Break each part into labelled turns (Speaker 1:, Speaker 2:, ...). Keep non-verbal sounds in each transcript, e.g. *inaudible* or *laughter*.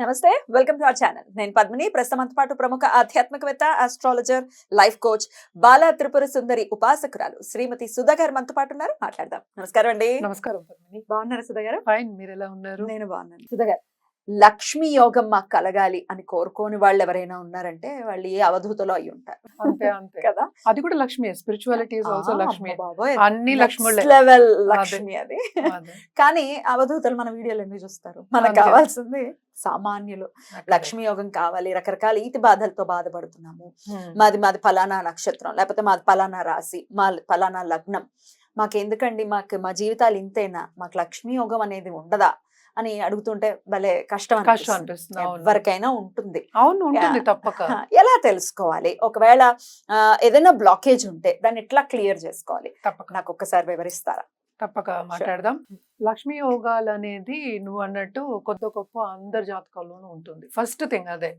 Speaker 1: నమస్తే welcome to our channel. నేను పద్మిని ప్రస్తుతంతో పాటు ప్రముఖ ఆధ్యాత్మికవేత్త astrologer life coach Bala Tripura Sundari ఉపాసకురాలు Shrimati Sudha గారు మనతో పాటు ఉన్నారు. మాట్లాడదాం. నమస్కారం అండి.
Speaker 2: నమస్కారం పద్మిని.
Speaker 1: బాగున్నారా సుధా గారు
Speaker 2: ఫైన్ మీరు ఎలా ఉన్నారు?
Speaker 1: నేను బాగున్నాను. సుధా గారు లక్ష్మీ యోగం మాకు కలగాలి అని కోరుకోని వాళ్ళు ఎవరైనా ఉన్నారంటే వాళ్ళు ఏ అవధూతలో అయి ఉంటారు.
Speaker 2: అంతే అంతే.
Speaker 1: కదా?
Speaker 2: అది కూడా లక్ష్మి స్పిరిచువాలిటీ ఆల్సో లక్ష్మి. అన్ని లక్ష్ములే
Speaker 1: లెవెల్ లక్ష్మి అది. కానీ అవధూతలు మన వీడియోలు ఎందుకు చూస్తారు? మనకు. కావాల్సింది సామాన్యులు. లక్ష్మీ యోగం కావాలి రకరకాల ఈతి బాధలతో బాధపడుతున్నాము. మాది మాది ఫలానా నక్షత్రం లేకపోతే మాది ఫలానా రాశి మా ఫలానా లగ్నం. మాకు ఎందుకండి మాకు మా జీవితాలు ఇంతేనా? మాకు లక్ష్మీ యోగం అనేది ఉండదా? అని అడుగుతుంటే భలే కష్టం
Speaker 2: కష్టం
Speaker 1: అనిపిస్తుంది. ఎవరికైనా ఉంటుంది.
Speaker 2: అవును ఉంటుంది. తప్పక.
Speaker 1: ఎలా తెలుసుకోవాలి? ఒకవేళ ఏదైనా బ్లాకేజ్ ఉంటే దాన్ని ఎట్లా క్లియర్ చేసుకోవాలి?
Speaker 2: తప్పక.
Speaker 1: నాకు ఒక్కసారి వివరిస్తారా?
Speaker 2: తప్పక మాట్లాడదాం. లక్ష్మీ యోగాలు అనేది నువ్వు అన్నట్టు కొద్ది గొప్ప అందరి జాతకాల్లోనూ ఉంటుంది. ఫస్ట్ థింగ్ అదే.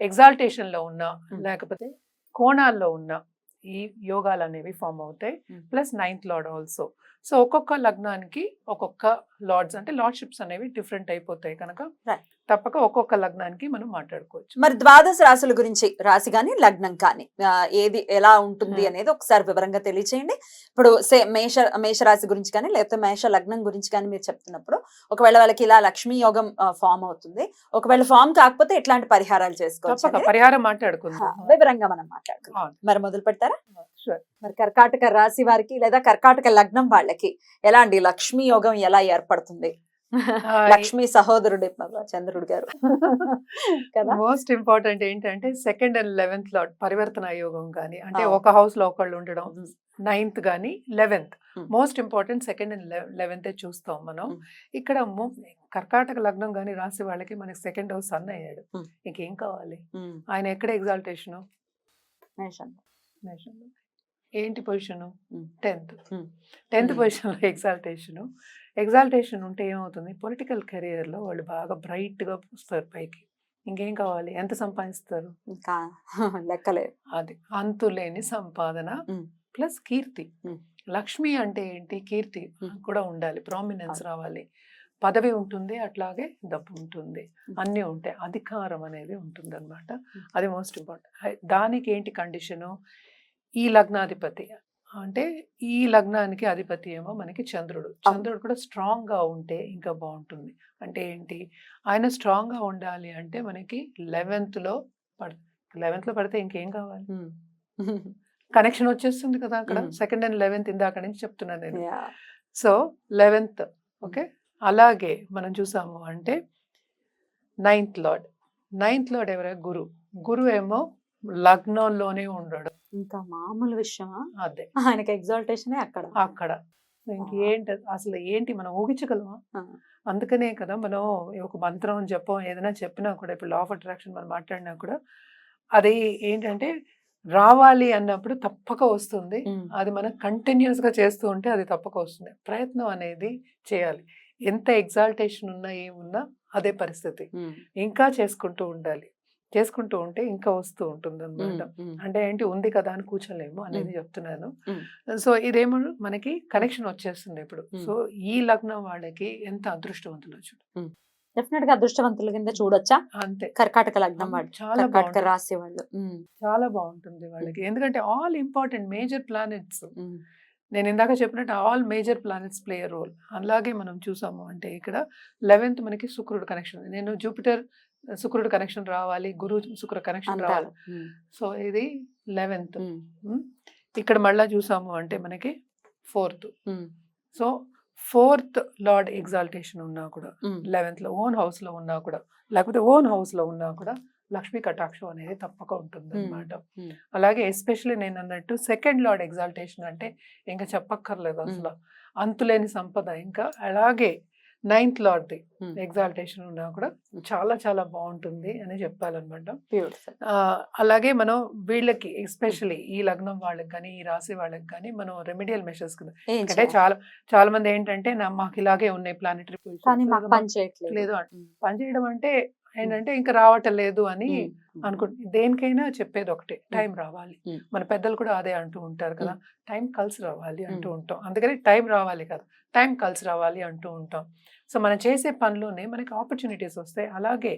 Speaker 2: ఎగ్జాల్టేషన్లో ఉన్నా. లేకపోతే కోణాల్లో ఉన్నా ఈ యోగాలు అనేవి ఫామ్ అవుతాయి. Plus ninth lord also so ఒక్కొక్క లగ్నానికి ఒక్కొక్క లార్డ్స్ అంటే లార్డ్షిప్స్ అనేవి డిఫరెంట్ అయిపోతాయి కనుక. తప్పక ఒక్కొక్క లగ్నానికి మనం మాట్లాడుకోవచ్చు
Speaker 1: మరి ద్వాదశ రాశుల గురించి రాశి కానీ లగ్నం కానీ ఏది ఎలా ఉంటుంది
Speaker 2: Hmm.
Speaker 1: అనేది ఒకసారి వివరంగా తెలియచేయండి ఇప్పుడు సే మేష మేషరాశి గురించి కానీ లేకపోతే మేష లగ్నం గురించి కానీ మీరు చెప్తున్నప్పుడు ఒకవేళ వాళ్ళకి ఇలా లక్ష్మీ యోగం ఫామ్ అవుతుంది ఒకవేళ ఫామ్ కాకపోతే ఎట్లాంటి పరిహారాలు చేసుకోవచ్చు
Speaker 2: పరిహారం మాట్లాడుకుందాం
Speaker 1: వివరంగా మనం మాట్లాడుకుందాం. మరి మొదలు పెడతారా. మరి కర్కాటక రాశి వారికి లేదా కర్కాటక లగ్నం వాళ్ళకి ఎలాంటి లక్ష్మీ యోగం ఎలా ఏర్పడుతుంది లక్ష్మి సహోదరుడే చంద్రుడు గారు కదా
Speaker 2: మోస్ట్ ఇంపార్టెంట్ ఏంటంటే సెకండ్ అండ్ లెవెన్త్లో పరివర్తన యోగం కానీ అంటే. ఒక హౌస్లో ఒకళ్ళు ఉండడం. నైన్త్ కానీ eleventh. Most important second and eleventh చూస్తాం మనం. ఇక్కడ కర్కాటక లగ్నం కానీ రాసి వాళ్ళకి మనకి సెకండ్ హౌస్ సన్ అయ్యాడు. ఇంకేం కావాలి. ఆయన ఎక్కడ ఎగ్జాల్టేషన్. ఏంటి position. Tenth. Tenth. Position *laughs* exaltation exaltation ఉంటే ఏమవుతుంది పొలిటికల్ కెరియర్లో వాళ్ళు బాగా బ్రైట్గా వస్తారు పైకి ఇంకేం కావాలి ఎంత సంపాదిస్తారు
Speaker 1: ఇంకా *laughs* లెక్కలేదు
Speaker 2: అది అంతులేని సంపాదన. ప్లస్ కీర్తి. లక్ష్మి అంటే ఏంటి కీర్తి. కూడా ఉండాలి ప్రామినెన్స్. రావాలి పదవి ఉంటుంది అట్లాగే డబ్బు ఉంటుంది. అన్నీ ఉంటాయి అధికారం అనేది ఉంటుంది అనమాట. అది మోస్ట్ ఇంపార్టెంట్ దానికి ఏంటి కండిషను ఈ లగ్నాధిపతి. అంటే ఈ లగ్నానికి అధిపతి ఏమో మనకి చంద్రుడు. చంద్రుడు కూడా స్ట్రాంగ్గా ఉంటే ఇంకా బాగుంటుంది. అంటే ఏంటి? ఆయన స్ట్రాంగ్గా ఉండాలి అంటే మనకి లెవెన్త్లో పడ లెవెన్త్లో పడితే ఇంకేం కావాలి. కనెక్షన్ వచ్చేస్తుంది కదా అక్కడ. సెకండ్ అండ్ లెవెన్త్ ఇందాక నుంచి చెప్తున్నాను నేను. So eleventh okay? అలాగే మనం చూసాము అంటే నైన్త్ లార్డ్. నైన్త్ లార్డ్ ఎవర? గురు. గురు ఏమో లగ్నంలోనే ఉండడు.
Speaker 1: ఇంకా మామూలు విషయమా?
Speaker 2: అదే.
Speaker 1: ఆయనకి ఎగ్జాల్టేషన్ అక్కడ.
Speaker 2: అక్కడ. ఇంకేంటి అసలు ఏంటి మనం ఊహించగలమా. అందుకనే కదా మనం ఒక మంత్రం జపం ఏదైనా చెప్పినా కూడా ఇప్పుడు లా ఆఫ్ అట్రాక్షన్ మనం మాట్లాడినా కూడా అది ఏంటంటే రావాలి అన్నప్పుడు తప్పక వస్తుంది. అది మనం కంటిన్యూస్గా చేస్తూ ఉంటే అది తప్పక వస్తుంది. ప్రయత్నం అనేది చేయాలి. ఎంత ఎగ్జాల్టేషన్ ఉన్నా ఏమున్నా అదే పరిస్థితి. ఇంకా చేసుకుంటూ ఉండాలి. చేసుకుంటూ ఉంటే ఇంకా వస్తూ ఉంటుంది అనమాట. అంటే ఏంటి ఉంది కదా అని కూర్చోలేము అనేది చెప్తున్నాను. సో ఇదేమో మనకి కనెక్షన్ వచ్చేస్తుంది ఇప్పుడు. సో ఈ లగ్నం వాళ్ళకి ఎంత అదృష్టవంతులు చూడు.
Speaker 1: డెఫినెట్గా అదృష్టవంతుల కింద చూడొచ్చా?
Speaker 2: అంతే.
Speaker 1: కర్కాటక లగ్నం వాళ్ళు
Speaker 2: చాలా
Speaker 1: కర్కాటక వాళ్ళు.
Speaker 2: చాలా బాగుంటుంది వాళ్ళకి. ఎందుకంటే ఆల్ ఇంపార్టెంట్ మేజర్ ప్లానెట్స్. నేను ఇందాక చెప్పినట్టు all major planets play role అలాగే మనం చూసాము అంటే ఇక్కడ లెవెన్త్ మనకి శుక్రుడు కనెక్షన్ నేను జూపిటర్ శుక్రుడు కనెక్షన్ రావాలి గురు శుక్ర కనెక్షన్ రావాలి. సో ఇది లెవెన్త్. ఇక్కడ మళ్ళా చూసాము అంటే మనకి fourth. So fourth lord exaltation ఉన్నా కూడా. లెవెన్త్లో ఓన్ హౌస్లో ఉన్నా కూడా లేకపోతే ఓన్ హౌస్లో ఉన్నా కూడా లక్ష్మీ కటాక్షం అనేది తప్పక ఉంటుంది అనమాట. అలాగే ఎస్పెషల్లీ నేను అన్నట్టు సెకండ్ లార్డ్ ఎగ్జాల్టేషన్ అంటే ఇంకా చెప్పక్కర్లేదు అసలు అంతులేని సంపద ఇంకా అలాగే నైన్త్ లార్డ్ది
Speaker 1: Hmm.
Speaker 2: ఎగ్జాల్టేషన్ ఉన్నా కూడా చాలా చాలా బాగుంటుంది అని చెప్పాలన్నమాట అలాగే మనం వీళ్ళకి ఎస్పెషల్లీ ఈ లగ్నం వాళ్ళకి కానీ ఈ రాశి వాళ్ళకి కానీ మనం రెమిడియల్ మెషర్స్ కింద అంటే? చాలా చాలా మంది ఏంటంటే నా మాకు ఇలాగే ఉన్నాయి ప్లానెటరీ లేదు అంట.
Speaker 1: ఉమ్.
Speaker 2: పని చేయడం అంటే ఏంటంటే ఇంకా రావటం లేదు అని
Speaker 1: ఉమ్.
Speaker 2: అనుకుంటు దేనికైనా చెప్పేది ఒకటే. టైం రావాలి. మన పెద్దలు కూడా అదే అంటూ ఉంటారు కదా. టైం కలిసి రావాలి అంటూ. ఉంటాం. అందుకని టైం రావాలి కదా. టైం కలిసి రావాలి అంటూ ఉంటాం. సో మనం చేసే పనిలోనే మనకి ఆపర్చునిటీస్ వస్తాయి. అలాగే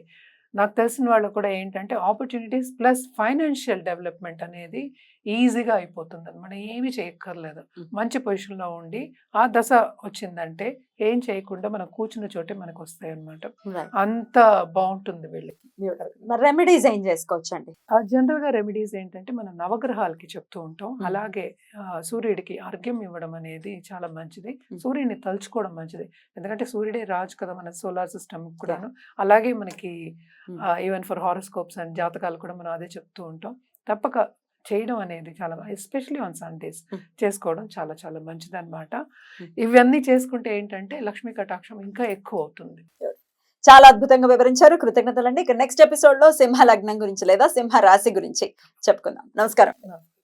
Speaker 2: నాకు తెలిసిన వాళ్ళు కూడా ఏంటంటే ఆపర్చునిటీస్ ప్లస్ ఫైనాన్షియల్ డెవలప్మెంట్ అనేది ఈజీగా అయిపోతుంది అనమాట ఏమీ చేయక్కర్లేదు. మంచి పొజిషన్లో ఉండి ఆ దశ వచ్చిందంటే ఏం చేయకుండా మనం కూర్చున్న చోటే మనకు వస్తాయి అనమాట. అంత బాగుంటుంది వీళ్ళకి.
Speaker 1: రెమెడీస్ ఏం చేసుకోవచ్చు అండి
Speaker 2: జనరల్గా రెమెడీస్ ఏంటంటే మనం నవగ్రహాలకి చెప్తూ ఉంటాం.
Speaker 1: Hmm.
Speaker 2: అలాగే సూర్యుడికి అర్ఘ్యం ఇవ్వడం అనేది చాలా మంచిది.
Speaker 1: Hmm.
Speaker 2: సూర్యుడిని తలుచుకోవడం మంచిది. ఎందుకంటే సూర్యుడే రాజు కదా మన సోలార్ సిస్టమ్ కూడాను. అలాగే మనకి. ఈవెన్ ఫర్ హారోస్కోప్స్ అండ్ జాతకాలు కూడా మనం అదే చెప్తూ ఉంటాం. తప్పక చేయడం అనేది చాలా ఎస్పెషలీ ఆన్ సండేస్. చేసుకోవడం చాలా చాలా మంచిది అనమాట
Speaker 1: Hmm.
Speaker 2: ఇవన్నీ చేసుకుంటే ఏంటంటే లక్ష్మీ కటాక్షం ఇంకా ఎక్కువ అవుతుంది.
Speaker 1: చాలా అద్భుతంగా వివరించారు. కృతజ్ఞతలండి. ఇక నెక్స్ట్ ఎపిసోడ్లో సింహ లగ్నం గురించి లేదా సింహ రాశి గురించి చెప్పుకుందాం. నమస్కారం.